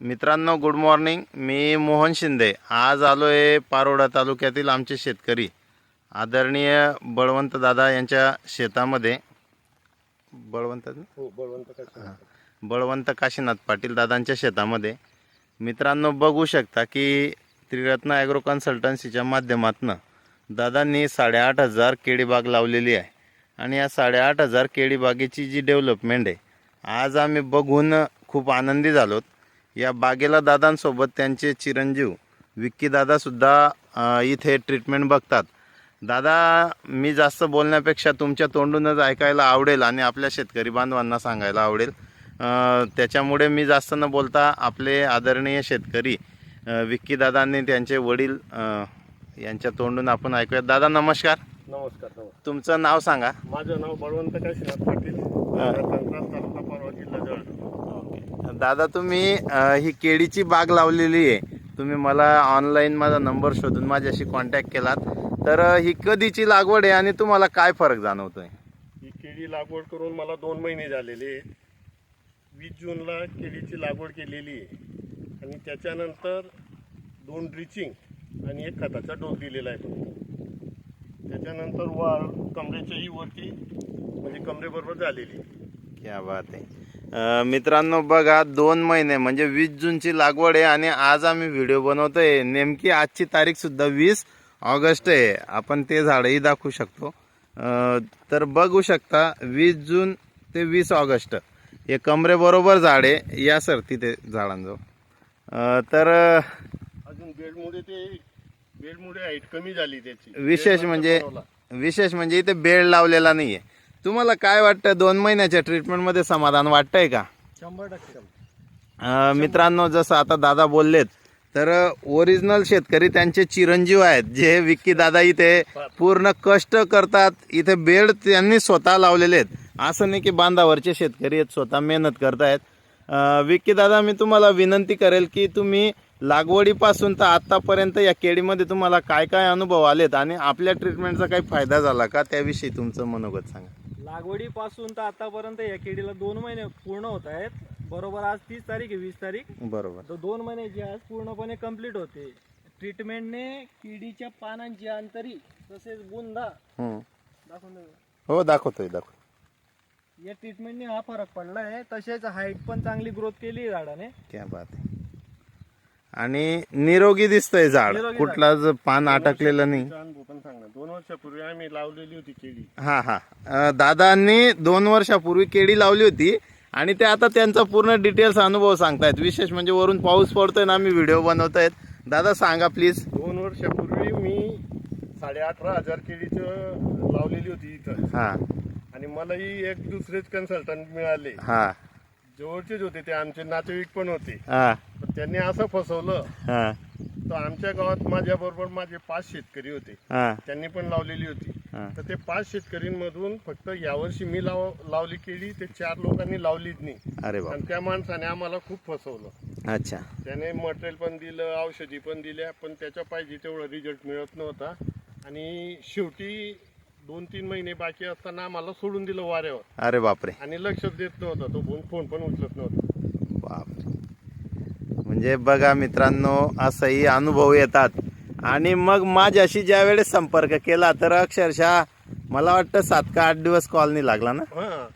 मित्रांनो good morning मी मोहन शिंदे. आज आलो आहे पारोडा तालुक्यातील आमचे शेतकरी. आदरणीय बळवंत दादा यांच्या शेतामध्ये. बळवंत? हो बळवंत बळवंत काशीनाथ पाटील दादांच्या शेतामध्ये. मित्रांनो बघू शकता की त्रिरत्न ॲग्रो कन्सल्टन्सीच्या माध्यमातून दादांनी साडेआठ हजार केळी बाग लावलेली आहे. आणि या साडेआठ हजार केळी बागेची जी डेव्हलपमेंट आहे आज आम्ही बघून खूप आनंदी झालोत या बागेला दादांसोबत त्यांचे चिरंजीव विक्की दादासुद्धा अ, इथे ट्रीटमेंट बघतात. दादा मी जास्त बोलण्यापेक्षा तुमच्या तोंडूनच ऐकायला आवडेल आणि आपल्या शेतकरी बांधवांना सांगायला आवडेल. त्याच्यामुळे मी जास्त न बोलता आपले आदरणीय शेतकरी अ, विक्की दादा आणि त्यांचे वडील यांच्या तोंडून आपण ऐकूयात. दादा नमस्कार. नमस्कार तुमचं नाव सांगा. माझं नाव बळवंत काशीनाथ पाटील. तालुका परवा जिल्हा जळगाव दादा तुम्ही ही केळीची बाग लावलेली आहे. तुम्ही मला ऑनलाईन माझा नंबर शोधून माझ्याशी कॉन्टॅक्ट केलात. तर ही कधीची लागवड आहे आणि तुम्हाला काय फरक जाणवतोय? ही केळी लागवड करून मला दोन महिने झालेले आहेत वीस जूनला केळीची लागवड केलेली आहे. आणि त्याच्यानंतर दोन ड्रिचिंग आणि एक खताचा डोस दिलेला आहे फक्त. त्याच्यानंतर वाढ कमरेच्याही वरती म्हणजे कमरेबरोबर झालेली आहे. क्या बात आहे मित्रांनो बघा दोन महिने म्हणजे वीस जूनची लागवड आहे आणि आज आम्ही व्हिडिओ बनवतोय. नेमकी आजची तारीख सुद्धा वीस ऑगस्ट आहे. आपण ते झाडही दाखवू शकतो. तर बघू शकता वीस जून ते वीस ऑगस्ट. हे कमरेबरोबर झाड आहे. या सर तिथे झाडांजवळ. अ, तर अजून बेडमुळे ते बेडमुळे हाईट कमी झाली त्याची. विशेष म्हणजे. विशेष म्हणजे इथे बेड लावलेला नाहीये. तुम्हाला काय वाटतं दोन महिन्याच्या ट्रीटमेंटमध्ये समाधान वाटतंय का? शंभर टक्के. मित्रांनो जसं आता दादा बोललेत तर ओरिजिनल शेतकरी त्यांचे चिरंजीव आहेत जे विक्की दादा इथे पूर्ण कष्ट करतात इथे बेड त्यांनी स्वतः लावलेले आहेत. असं नाही की बांधावरचे शेतकरी आहेत स्वतः मेहनत करतायत. विक्की दादा मी तुम्हाला विनंती करेल की तुम्ही लागवडीपासून तर आतापर्यंत या केळीमध्ये तुम्हाला काय काय अनुभव आलेत आणि आपल्या ट्रीटमेंटचा काही फायदा झाला का? त्याविषयी तुमचं मनोगत सांगा. लागवडीपासून तर आतापर्यंत या केळीला दोन महिने पूर्ण होत आहेत. बरोबर आज तीस तारीख आहे वीस तारीख. बरोबर. तर दोन महिन्याची आज पूर्णपणे कंप्लीट होते. ट्रीटमेंटने केळीच्या पानांची अंतरी तसेच बुंदा हम्म. दाखवून. हो दाखवतोय दाखव या ट्रीटमेंटने हा फरक पडला आहे तसेच हाईट पण चांगली ग्रोथ केली आहे झाडाने. क्या बात आहे. आणि निरोगी दिसतंय झाड. निरोगी कुठलाच पान अटकलेलं नाही. सांगणार दोन वर्षापूर्वी आम्ही लावलेली होती केळी. हा हा. अं, दादांनी दोन वर्षापूर्वी केळी लावली होती आणि ते आता त्यांचा पूर्ण डिटेल्स अनुभव सांगतायत. विशेष म्हणजे वरून पाऊस पडतोय ना आम्ही व्हिडिओ बनवतायत. दादा सांगा प्लीज. दोन वर्षापूर्वी मी साडे अठरा हजार केळीचं लावलेली होती इथं. हा. आणि मलाही एक दुसरेच कन्सल्टंट मिळाले. हा. जवळचेच होते ते आमचे नातेवाईक पण होते. हा. त्यांनी असं फसवलं. हा. तर आमच्या गावात माझ्या बरोबर माझे पाच शेतकरी होते. हा. त्यांनी पण लावलेली होती. हा. तर ते पाच शेतकरींमधून फक्त यावर्षी मी लाव लावली केळी ते चार लोकांनी लावलीच नाही. अरे बाप. आणि त्या माणसाने आम्हाला खूप फसवलं. अच्छा. त्याने मटेरियल पण दिलं औषधी पण दिल्या पण त्याच्या पाहिजे तेवढा रिझल्ट मिळत नव्हता. आणि शेवटी दोन तीन महिने बाकी असताना आम्हाला सोडून दिलं वाऱ्यावर. अरे बापरे. आणि लक्षच देत नव्हता तो फोन फोन पण उचलत नव्हता. बापरे. म्हणजे बघा मित्रांनो असंही अनुभव येतात. आणि मग माझ्याशी ज्या वेळेस संपर्क केला तर अक्षरशः मला वाटतं सात का आठ दिवस कॉल नाही लागला ना? हा.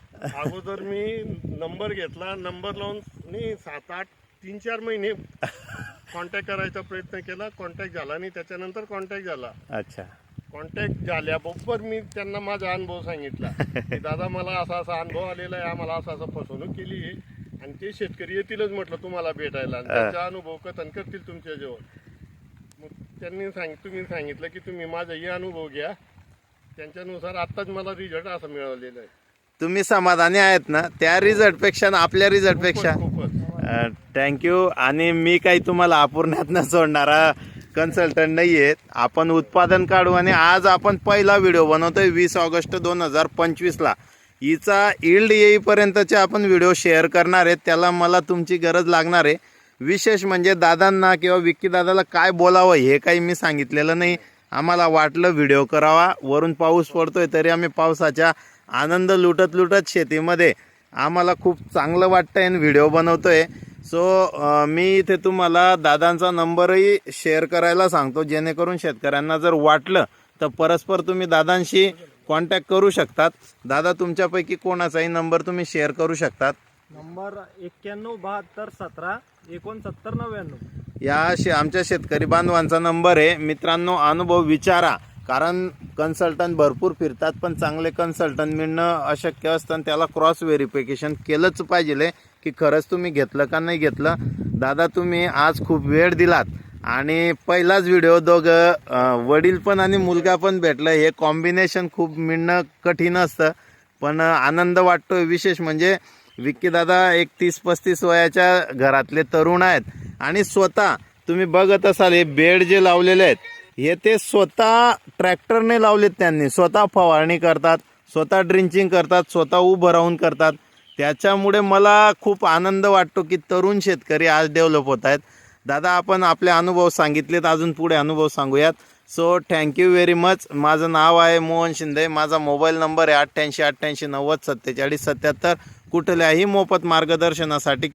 अगोदर मी नंबर घेतला. नंबर लावून मी सात आठ तीन चार महिने कॉन्टॅक्ट करायचा प्रयत्न केला. कॉन्टॅक्ट झाला नाही. त्याच्यानंतर कॉन्टॅक्ट झाला. अच्छा. कॉन्टॅक्ट झाल्याबरोबर मी त्यांना माझा अनुभव सांगितला. की दादा मला असा असा अनुभव आलेला आहे. आम्हाला असं असं फसवणूक केली आहे. आणि ते शेतकरी येतीलच म्हटलं तुम्हाला भेटायला. आणि त्यांचा अनुभव कथन करतील तुमच्या जवळ मग त्यांनी सांग तुम्ही सांगितलं की तुम्ही माझाही अनुभव घ्या. त्यांच्यानुसार आत्ताच मला रिझल्ट असा मिळवलेला आहे. तुम्ही समाधानी आहेत ना? त्या रिझल्टपेक्षा ना आपल्या रिझल्टपेक्षा खूपच थँक्यू आणि मी काही तुम्हाला अपूर्ण्यात न सोडणारा कन्सल्टंट नाही आहेत आपण उत्पादन काढू आणि आज आपण पहिला व्हिडिओ बनवतोय वीस ऑगस्ट दोन हजार पंचवीसला. हिचा इल्ड येईपर्यंतचे आपण व्हिडिओ शेअर करणार आहेत त्याला मला तुमची गरज लागणार आहे. विशेष म्हणजे दादांना किंवा विक्की दादाला काय बोलावं हे काही मी सांगितलेलं नाही. आम्हाला वाटलं व्हिडिओ करावा. वरून पाऊस पडतोय तरी आम्ही पावसाच्या आनंद लुटत लुटत शेतीमध्ये आम्हाला खूप चांगलं वाटतंय आणि व्हिडिओ बनवतोय. सो मी इथे तुम्हाला दादांचा नंबरही शेअर करायला सांगतो. जेणेकरून शेतकऱ्यांना जर वाटलं तर परस्पर तुम्ही दादांशी कॉन्टॅक्ट करू शकतात. दादा तुमच्यापैकी कोणाचाही नंबर तुम्ही शेअर करू शकतात. नंबर एक्क्याण्णव बहात्तर सतरा एकोणसत्तर नव्याण्णव. या शे आमच्या शेतकरी बांधवांचा नंबर आहे. मित्रांनो अनुभव विचारा. कारण कन्सल्टंट भरपूर फिरतात पण चांगले कन्सल्टंट मिळणं अशक्य असतं त्याला क्रॉस व्हेरिफिकेशन केलंच पाहिजे की खरंच तुम्ही घेतलं का नाही घेतलं. दादा तुम्ही आज खूप वेळ दिलात. आणि पहिलाच व्हिडिओ दोघं वडील पण आणि मुलगा पण भेटलं. हे कॉम्बिनेशन खूप मिळणं कठीण असतं पण आनंद वाटतो विशेष म्हणजे विक्की दादा एक तीस पस्तीस वयाच्या घरातले तरुण आहेत आणि स्वतः तुम्ही बघत असाल हे बेड जे लावलेले आहेत हे ते स्वतः ट्रॅक्टरने लावलेत त्यांनी. स्वतः फवारणी करतात स्वतः ड्रिंचिंग करतात स्वतः उभं राहून करतात. त्याच्यामुळे मला खूप आनंद वाटतो की तरुण शेतकरी आज डेव्हलप होत आहेत. दादा आपण आपले अनुभव सांगितलेत अजून पुढे अनुभव सांगूयात. So thank you very much माझं नाव आहे मोहन शिंदे. माझा मोबाईल नंबर आहे अठ्ठ्याऐंशी अठ्ठ्याऐंशी नव्वद सत्तेचाळीस सत्याहत्तर. कुठल्याही मोफत मार्गदर्शनासाठी